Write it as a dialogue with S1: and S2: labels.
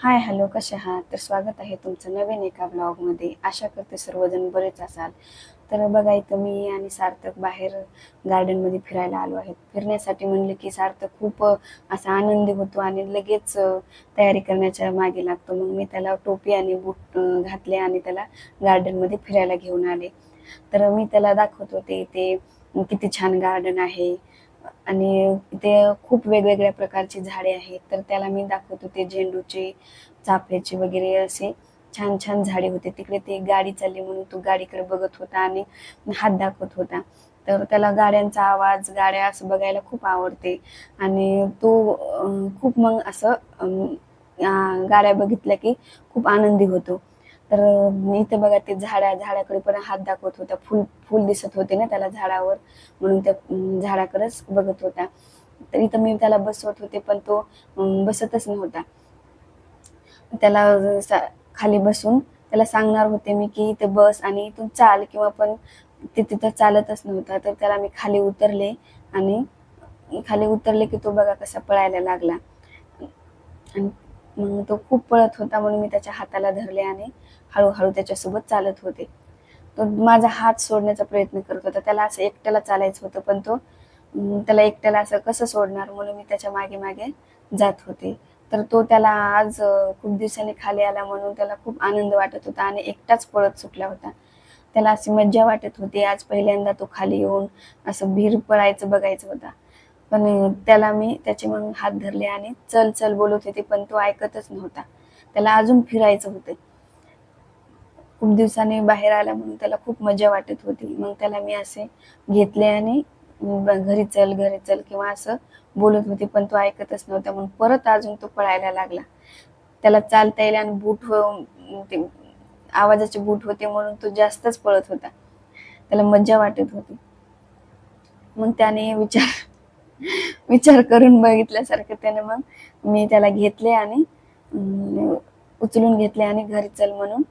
S1: Hi hello कसे आहात? तर स्वागत आहे तुमचं नवीन एका ब्लॉगमध्ये. आशा करते सर्वजण बरेच असाल. तर बघा इथं मी आणि सार्थक बाहेर गार्डनमध्ये फिरायला आलो आहेत. फिरण्यासाठी म्हणले की सार्थक खूप असा आनंदी होतो आणि लगेच तयारी करण्याच्या मागे लागतो. मग मी त्याला टोपी आणि बूट घातले आणि त्याला गार्डनमध्ये फिरायला घेऊन आले. तर मी त्याला दाखवत होते ते किती छान गार्डन आहे. आणि इथे खूप वेगवेगळ्या प्रकारची झाडे आहेत. तर त्याला मी दाखवत होते झेंडूचे चाफ्याचे वगैरे असे छान छान झाडे होते. तिकडे ते गाडी चालली म्हणून तो गाडीकडे बघत होता आणि हात दाखवत होता. तर त्याला गाड्यांचा आवाज गाड्या असं बघायला खूप आवडते. आणि तो खूप मग असं गाड्या बघितल्या की खूप आनंदी होतो. तर इथे बघा ते झाडा झाडाकडे पण हात दाखवत होता. फुल फुल दिसत होते ना त्याला झाडावर. म्हणून त्या झाडाकडेच बघत होता. तर इथं मी त्याला बसवत होते पण तो बसतच नव्हता. त्याला सा- खाली बसून त्याला सांगणार होते मी की इथे बस आणि इथून चाल किंवा पण ते तिथं चालतच नव्हता. तर त्याला मी खाली उतरले आणि खाली उतरले की तो बघा कसा पळायला लागला. आणि मग तो खूप पळत होता म्हणून मी त्याच्या हाताला धरले आणि हळूहळू त्याच्यासोबत चालत होते. तो माझा हात सोडण्याचा प्रयत्न करत होता. त्याला असं एकट्याला चालायचं होतं पण तो त्याला एकट्याला असं कसं सोडणार म्हणून मी त्याच्यामागे मागे जात होते. तर तो त्याला आज खूप दिवसांनी खाली आला म्हणून त्याला खूप आनंद वाटत होता आणि एकटाच पळत सुटला होता. त्याला अशी मज्जा वाटत होती. आज पहिल्यांदा तो खाली येऊन असं भीर पळायचं बघायचं होता. पण त्याला मी त्याचे मग हात धरले आणि चल चल बोलत होते पण तो ऐकतच नव्हता. त्याला अजून फिरायचं होतं. खूप दिवसांनी बाहेर आला म्हणून त्याला खूप मजा वाटत होती. मग त्याला मी असे घेतले आणि घरी चल घरी चल किंवा असं बोलत होते पण तो ऐकतच नव्हता. म्हणून परत अजून तो पळायला लागला. त्याला चालता येईल आणि बूट हो, ते आवाजाचे बूट होते म्हणून तो जास्तच पळत होता. त्याला मज्जा वाटत होती. मग त्याने विचार विचार करून बघितल्यासारखं त्याने मग मी त्याला घेतले आणि उचलून घेतले आणि घरी चल म्हणून.